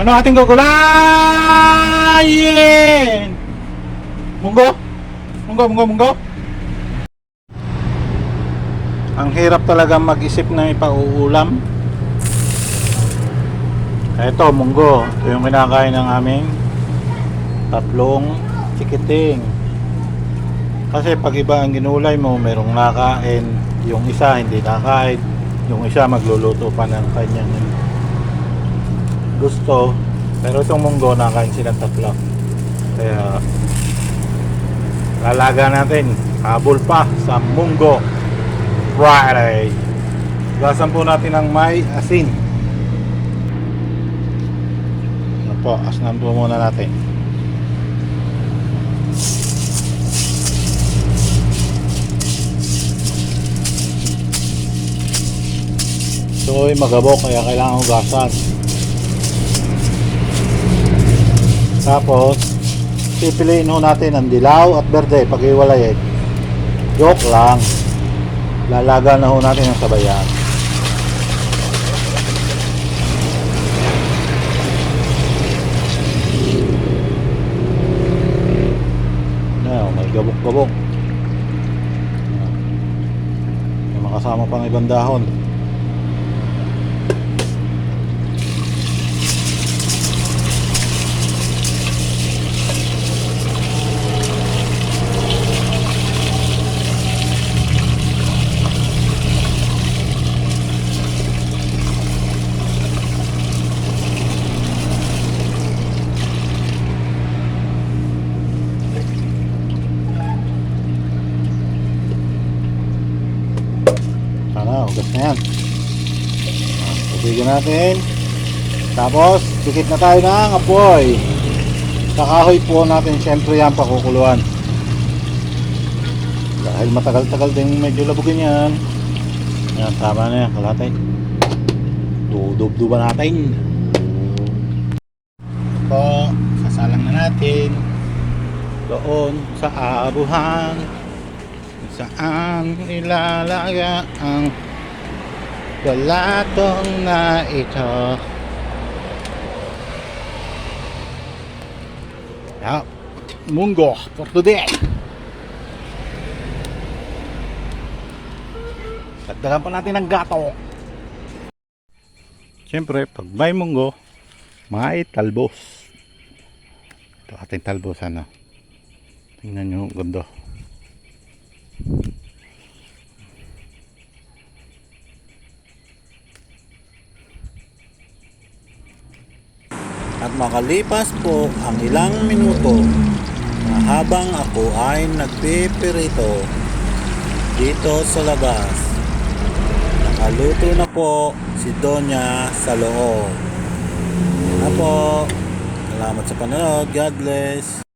Ano ating gugulayin? Munggo? Munggo, munggo, munggo? Ang hirap talaga mag-isip ng ipauulam. Ito, munggo. Ito yung kinakain ng aming tatlong chikiting. Kasi pag iba ang ginulay mo, merong nakain. Yung isa hindi nakain. Yung isa magluluto pa ng kanyang gusto. Pero itong munggo, nakain silang tatlo. Kaya, lalaga natin. Habol pa sa munggo Friday. Gasan po natin ng may asin. Ano po, asnan po muna natin. So, magabok kaya kailangan hugasan. Tapos, pipiliin ho natin ang dilaw at berde pag iwalay. Joke lang. Lalaga na ho natin ang sabayan. Na, oh, may gabok-gabok. May makasama pang ibang dahon. Sana, ugas na yan. Ah, Tubigyan natin. Tapos, dikit na tayo ng apoy. Sa kahoy po natin, syempre yan, pakukuluan. Dahil matagal-tagal din medyo labugin yan. Yan, tama na yan, kalatay. Dudubduban natin. Po, sasalang na natin. Doon sa abuhan saan ilalaga ang galatong na ito. Yeah. Munggo for today. Dagdagan pa natin ng gato. Siyempre, pag may munggo, may talbos. Ito ating talbos, ano. Tingnan nyo, ganda. At makalipas po ang ilang minuto na habang ako ay nagpipirito dito sa labas. Nakaluto na po si Donya sa loob. Na po. Salamat sa panonood. God bless.